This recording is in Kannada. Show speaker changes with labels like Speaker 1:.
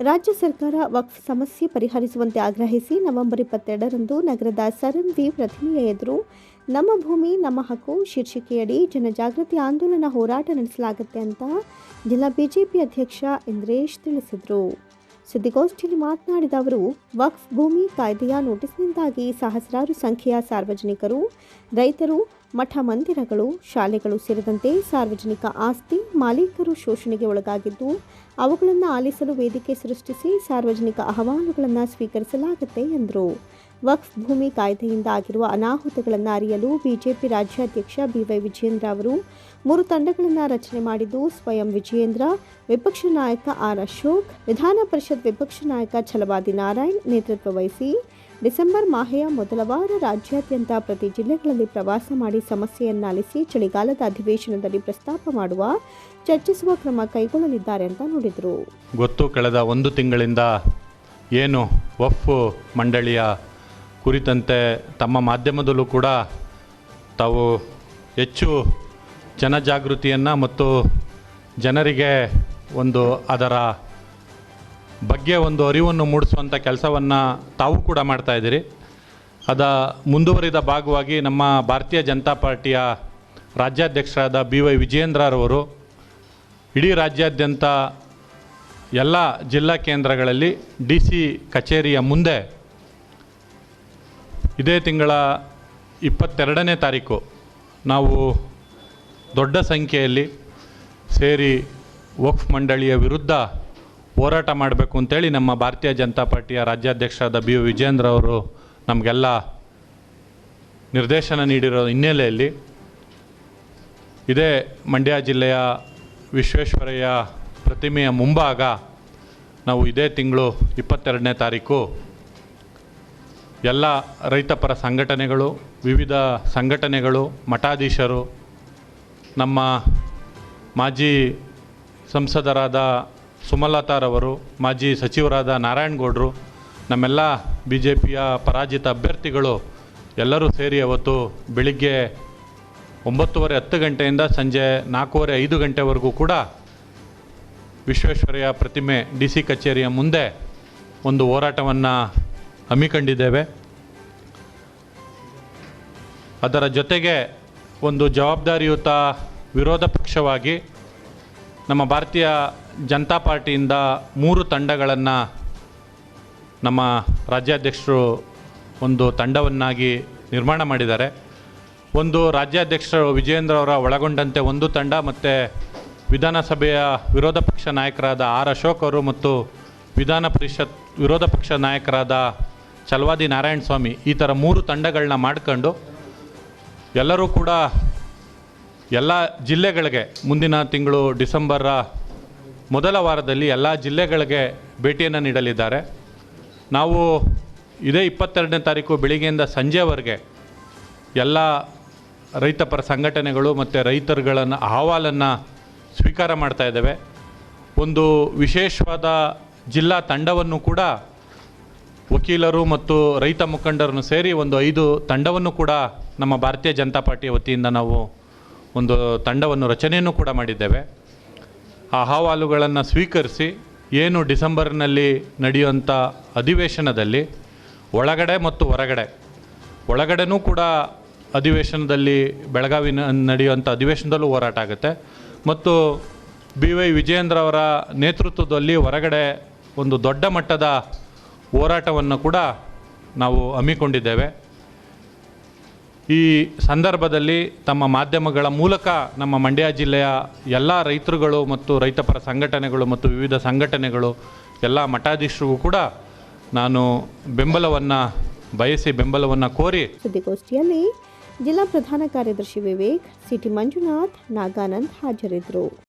Speaker 1: ರಾಜ್ಯ ಸರ್ಕಾರ ವಕ್ಫ್ ಸಮಸ್ಯೆ ಪರಿಹರಿಸುವಂತೆ ಆಗ್ರಹಿಸಿ ನವೆಂಬರ್ ಇಪ್ಪತ್ತೆರಡರಂದು ನಗರದ ಸರ್ ವಿ ಪ್ರತಿಮೆಯ ಎದುರು ನಮ್ಮ ಭೂಮಿ, ನಮ್ಮ ಹಕ್ಕು ಶೀರ್ಷಿಕೆಯಡಿ ಜನಜಾಗೃತಿ ಆಂದೋಲನ ಹೋರಾಟ ನಡೆಸಲಾಗುತ್ತೆ ಅಂತ ಜಿಲ್ಲಾ ಬಿಜೆಪಿ ಅಧ್ಯಕ್ಷ ಇಂದ್ರೇಶ್ ತಿಳಿಸಿದರು. ಸುದ್ದಿಗೋಷ್ಠಿಯಲ್ಲಿ ಮಾತನಾಡಿದ ಅವರು, ವಕ್ಫ್ ಭೂಮಿ ಕಾಯ್ದೆಯ ನೋಟಿಸ್ನಿಂದಾಗಿ ಸಹಸ್ರಾರು ಸಂಖ್ಯೆಯ ಸಾರ್ವಜನಿಕರು, ರೈತರು, ಮಠ ಮಂದಿರಗಳು, ಶಾಲೆಗಳು ಸೇರಿದಂತೆ ಸಾರ್ವಜನಿಕ ಆಸ್ತಿ, ಮಾಲೀಕರು ಶೋಷಣೆಗೆ ಒಳಗಾಗಿದ್ದು, ಅವುಗಳನ್ನು ಆಲಿಸಲು ವೇದಿಕೆ ಸೃಷ್ಟಿಸಿ ಸಾರ್ವಜನಿಕ ಅಹವಾಲುಗಳನ್ನು ಸ್ವೀಕರಿಸಲಾಗುತ್ತೆ ಎಂದರು. ವಕ್ಫ್ ಭೂಮಿ ಕಾಯ್ದೆಯಿಂದ ಆಗಿರುವ ಅನಾಹುತಗಳನ್ನು ಅರಿಯಲು ಬಿಜೆಪಿ ರಾಜ್ಯಾಧ್ಯಕ್ಷ ಬಿವೈ ವಿಜೇಂದ್ರ ಅವರು ಮೂರು ತಂಡಗಳನ್ನು ರಚನೆ ಮಾಡಿದ್ದು ಸ್ವಯಂ ವಿಜಯೇಂದ್ರ, ವಿಪಕ್ಷ ನಾಯಕ ಆರ್ ಅಶೋಕ್, ವಿಧಾನ ಪರಿಷತ್ ವಿಪಕ್ಷ ನಾಯಕ ಛಲವಾದಿ ನಾರಾಯಣ್ ನೇತೃತ್ವ ವಹಿಸಿ ಡಿಸೆಂಬರ್ ಮಾಹೆಯ ಮೊದಲ ವಾರ ರಾಜ್ಯಾದ್ಯಂತ ಪ್ರತಿ ಜಿಲ್ಲೆಗಳಲ್ಲಿ ಪ್ರವಾಸ ಮಾಡಿ ಸಮಸ್ಯೆಯನ್ನಾಲಿಸಿ ಚಳಿಗಾಲದ ಅಧಿವೇಶನದಲ್ಲಿ ಪ್ರಸ್ತಾಪ ಮಾಡುವ, ಚರ್ಚಿಸುವ ಕ್ರಮ ಕೈಗೊಳ್ಳಲಿದ್ದಾರೆ ಅಂತ ನೋಡಿದರು.
Speaker 2: ಗೊತ್ತು, ಕಳೆದ ಒಂದು ತಿಂಗಳಿಂದ ಏನು ವಫ್ ಮಂಡಳಿಯ ಕುರಿತಂತೆ ತಮ್ಮ ಮಾಧ್ಯಮದಲ್ಲೂ ಕೂಡ ತಾವು ಹೆಚ್ಚು ಜನಜಾಗೃತಿಯನ್ನು ಮತ್ತು ಜನರಿಗೆ ಒಂದು ಅದರ ಬಗ್ಗೆ ಒಂದು ಅರಿವನ್ನು ಮೂಡಿಸುವಂಥ ಕೆಲಸವನ್ನು ತಾವು ಕೂಡ ಮಾಡ್ತಾಯಿದ್ದೀರಿ ಅದ ಮುಂದುವರಿದ ಭಾಗವಾಗಿ ನಮ್ಮ ಭಾರತೀಯ ಜನತಾ ಪಾರ್ಟಿಯ ರಾಜ್ಯಾಧ್ಯಕ್ಷರಾದ ಬಿ ವೈ ವಿಜಯೇಂದ್ರರವರು ಇಡೀ ರಾಜ್ಯಾದ್ಯಂತ ಎಲ್ಲ ಜಿಲ್ಲಾ ಕೇಂದ್ರಗಳಲ್ಲಿ ಡಿ ಸಿ ಕಚೇರಿಯ ಮುಂದೆ ಇದೇ ತಿಂಗಳ ಇಪ್ಪತ್ತೆರಡನೇ ತಾರೀಕು ನಾವು ದೊಡ್ಡ ಸಂಖ್ಯೆಯಲ್ಲಿ ಸೇರಿ ವಕ್ಫ್ ಮಂಡಳಿಯ ವಿರುದ್ಧ ಹೋರಾಟ ಮಾಡಬೇಕು ಅಂತೇಳಿ ನಮ್ಮ ಭಾರತೀಯ ಜನತಾ ಪಾರ್ಟಿಯ ರಾಜ್ಯಾಧ್ಯಕ್ಷರಾದ ಬಿ ವಿಜೇಂದ್ರ ಅವರು ನಮಗೆಲ್ಲ ನಿರ್ದೇಶನ ನೀಡಿರೋ ಹಿನ್ನೆಲೆಯಲ್ಲಿ ಇದೇ ಮಂಡ್ಯ ಜಿಲ್ಲೆಯ ವಿಶ್ವೇಶ್ವರಯ್ಯ ಪ್ರತಿಮೆಯ ಮುಂಭಾಗ ನಾವು ಇದೇ ತಿಂಗಳು ಇಪ್ಪತ್ತೆರಡನೇ ತಾರೀಕು ಎಲ್ಲ ರೈತಪರ ಸಂಘಟನೆಗಳು, ವಿವಿಧ ಸಂಘಟನೆಗಳು, ಮಠಾಧೀಶರು ನಮ್ಮ ಮಾಜಿ ಸಂಸದರಾದ ಸುಮಲತಾರವರು ಮಾಜಿ ಸಚಿವರಾದ ನಾರಾಯಣಗೌಡರು ನಮ್ಮೆಲ್ಲ ಬಿ ಜೆ ಪಿಯ ಪರಾಜಿತ ಅಭ್ಯರ್ಥಿಗಳು ಎಲ್ಲರೂ ಸೇರಿ ಅವತ್ತು ಬೆಳಿಗ್ಗೆ ಒಂಬತ್ತುವರೆ ಹತ್ತು ಗಂಟೆಯಿಂದ ಸಂಜೆ ನಾಲ್ಕೂವರೆ ಐದು ಗಂಟೆವರೆಗೂ ಕೂಡ ವಿಶ್ವೇಶ್ವರಯ್ಯ ಪ್ರತಿಮೆ ಡಿ ಸಿ ಕಚೇರಿಯ ಮುಂದೆ ಒಂದು ಹೋರಾಟವನ್ನು ಹಮ್ಮಿಕೊಂಡಿದ್ದೇವೆ. ಅದರ ಜೊತೆಗೆ ಒಂದು ಜವಾಬ್ದಾರಿಯುತ ವಿರೋಧ ಪಕ್ಷವಾಗಿ ನಮ್ಮ ಭಾರತೀಯ ಜನತಾ ಪಾರ್ಟಿಯಿಂದ ಮೂರು ತಂಡಗಳನ್ನು ನಮ್ಮ ರಾಜ್ಯಾಧ್ಯಕ್ಷರು ಒಂದು ತಂಡವನ್ನಾಗಿ ನಿರ್ಮಾಣ ಮಾಡಿದ್ದಾರೆ. ಒಂದು ರಾಜ್ಯಾಧ್ಯಕ್ಷರು ವಿಜಯೇಂದ್ರ ಅವರ ಒಳಗೊಂಡಂತೆ ಒಂದು ತಂಡ ಮತ್ತು ವಿಧಾನಸಭೆಯ ವಿರೋಧ ಪಕ್ಷ ನಾಯಕರಾದ ಆರ್ ಅಶೋಕ್ ಅವರು ಮತ್ತು ವಿಧಾನ ಪರಿಷತ್ ವಿರೋಧ ಪಕ್ಷ ನಾಯಕರಾದ ಚಲವಾದಿ ನಾರಾಯಣ ಸ್ವಾಮಿ ಈ ಥರ ಮೂರು ತಂಡಗಳನ್ನ ಮಾಡ್ಕೊಂಡು ಎಲ್ಲರೂ ಕೂಡ ಎಲ್ಲ ಜಿಲ್ಲೆಗಳಿಗೆ ಮುಂದಿನ ತಿಂಗಳು ಡಿಸೆಂಬರ ಮೊದಲ ವಾರದಲ್ಲಿ ಎಲ್ಲ ಜಿಲ್ಲೆಗಳಿಗೆ ಭೇಟಿಯನ್ನು ನೀಡಲಿದ್ದಾರೆ. ನಾವು ಇದೇ ಇಪ್ಪತ್ತೆರಡನೇ ತಾರೀಕು ಬೆಳಿಗ್ಗೆಯಿಂದ ಸಂಜೆವರೆಗೆ ಎಲ್ಲ ರೈತಪರ ಸಂಘಟನೆಗಳು ಮತ್ತು ರೈತರುಗಳನ್ನು ಅಹವಾಲನ್ನು ಸ್ವೀಕಾರ ಮಾಡ್ತಾ ಇದ್ದೇವೆ. ಒಂದು ವಿಶೇಷವಾದ ಜಿಲ್ಲಾ ತಂಡವನ್ನು ಕೂಡ ವಕೀಲರು ಮತ್ತು ರೈತ ಮುಖಂಡರನ್ನು ಸೇರಿ ಒಂದು ಐದು ತಂಡವನ್ನು ಕೂಡ ನಮ್ಮ ಭಾರತೀಯ ಜನತಾ ಪಾರ್ಟಿ ವತಿಯಿಂದ ನಾವು ಒಂದು ತಂಡವನ್ನು ರಚನೆಯನ್ನು ಕೂಡ ಮಾಡಿದ್ದೇವೆ. ಆ ಅಹವಾಲುಗಳನ್ನು ಸ್ವೀಕರಿಸಿ ಏನು ಡಿಸೆಂಬರ್ನಲ್ಲಿ ನಡೆಯುವಂಥ ಅಧಿವೇಶನದಲ್ಲಿ ಒಳಗಡೆ ಮತ್ತು ಹೊರಗಡೆ, ಒಳಗಡೆನೂ ಕೂಡ ಅಧಿವೇಶನದಲ್ಲಿ ಬೆಳಗಾವಿನ ನಡೆಯುವಂಥ ಅಧಿವೇಶನದಲ್ಲೂ ಹೋರಾಟ ಆಗುತ್ತೆ. ಮತ್ತು ಬಿ ವೈ ವಿಜಯೇಂದ್ರ ಅವರ ನೇತೃತ್ವದಲ್ಲಿ ಹೊರಗಡೆ ಒಂದು ದೊಡ್ಡ ಮಟ್ಟದ ಹೋರಾಟವನ್ನು ಕೂಡ ನಾವು ಹಮ್ಮಿಕೊಂಡಿದ್ದೇವೆ. ಈ ಸಂದರ್ಭದಲ್ಲಿ ತಮ್ಮ ಮಾಧ್ಯಮಗಳ ಮೂಲಕ ನಮ್ಮ ಮಂಡ್ಯ ಜಿಲ್ಲೆಯ ಎಲ್ಲ ರೈತರುಗಳು ಮತ್ತು ರೈತಪರ ಸಂಘಟನೆಗಳು ಮತ್ತು ವಿವಿಧ ಸಂಘಟನೆಗಳು, ಎಲ್ಲ ಮಠಾಧೀಶರಿಗೂ ಕೂಡ ನಾನು ಬೆಂಬಲವನ್ನು ಬಯಸಿ ಬೆಂಬಲವನ್ನು ಕೋರಿ
Speaker 1: ಸುದ್ದಿಗೋಷ್ಠಿಯಲ್ಲಿ ಜಿಲ್ಲಾ ಪ್ರಧಾನ ಕಾರ್ಯದರ್ಶಿ ವಿವೇಕ್, ಸಿಟಿ ಮಂಜುನಾಥ್, ನಾಗಾನಂದ್ ಹಾಜರಿದ್ದರು.